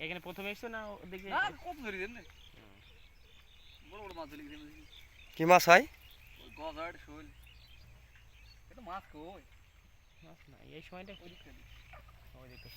প্রথমে এসছো না দেখি না কত ধরি দেন না বড় বড় মাছ ধরে গেছে কি মাছ হয়? ওই গজার শোল। এটা মাছ কই? মাছ না এই সময়টা ওই দিকটা ওই দিকে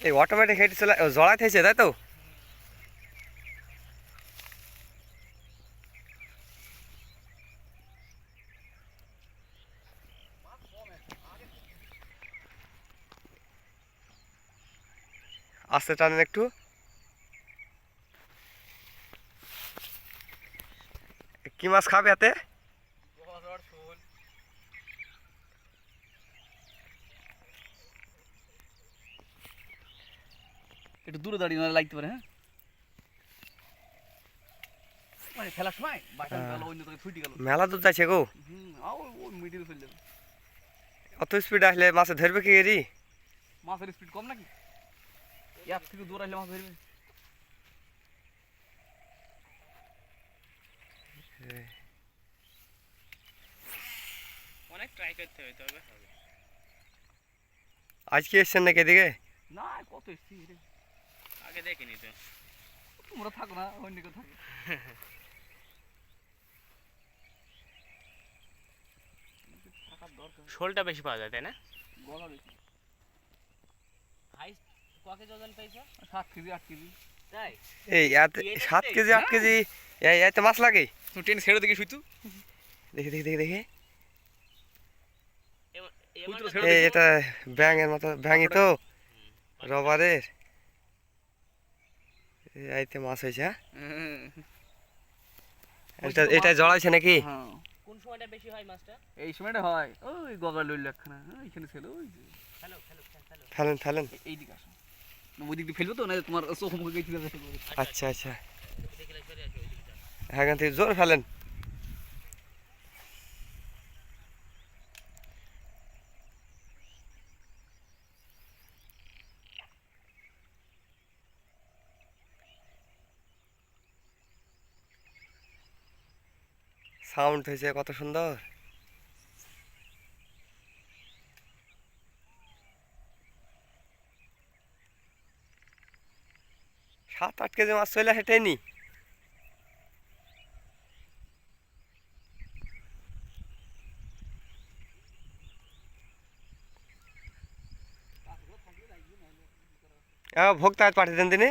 এই অটোমেটিক হেঁটে চলে ও, জড়াই থেছে তাই তো? আস্তে টানেন একটু। কি মাছ খাবে এতে একটু দূরে দাঁড়িয়ে না লাগতে পারে হ্যাঁ মানে খেলার সময় বাটা হ্যাঁ। গেল অন্য তোকে ছুটি গেল মেলা দূর যাচ্ছে গো হুম আও ওই মিডিল ফেলে যাবে অত স্পিড আসলে মাছে ধরবে কি এরি মাছের স্পিড কম নাকি এক থেকে দূর আসলে মাছ ধরবে অনেক ট্রাই করতে হবে তবে হবে আজকে এসছেন নাকি এদিকে না কত এসছি রে আগে দেখিনি তো তোমরা থাকো না অন্য কেউ থাকে। শোলটা বেশি পাওয়া যায় তাই না? গলা বেশি। হাই ক কেজি ওজন পেয়েছ সাত কেজি আট কেজি। তাই? এই এত সাত কেজি আট কেজি। এই এত মাছ লাগে। তুমি ট্রেন ছেড়ে দেখে শুইতু। দেখি দেখি দেখি দেখি। এটা ব্যাঙের মতো ব্যাঙই তো। রবারের। এই আইতে মাছ হয়েছে হ্যাঁ এটা এটা জড়াইছে নাকি? হ্যাঁ। কোন সময়টা বেশি হয় মাছটা? এই সময়টা হয়। ওই গগা লইল একখানা। এইখানে ছিল ওই হ্যালো হ্যালো হ্যালো ফেলেন ফেলেন। এইদিকে আসো। ওই দিক দিয়ে ফেলব তো? না তোমার চোখ মুখে গেছিল। আচ্ছা আচ্ছা। হ্যাঁ এখান থেকে জোর ফেলেন। সাউন্ড হয়েছে কত সুন্দর। সাত আট কেজি মাছ চলে হেঁটেনি ভোক্তা পাঠিয়ে দেন দিনে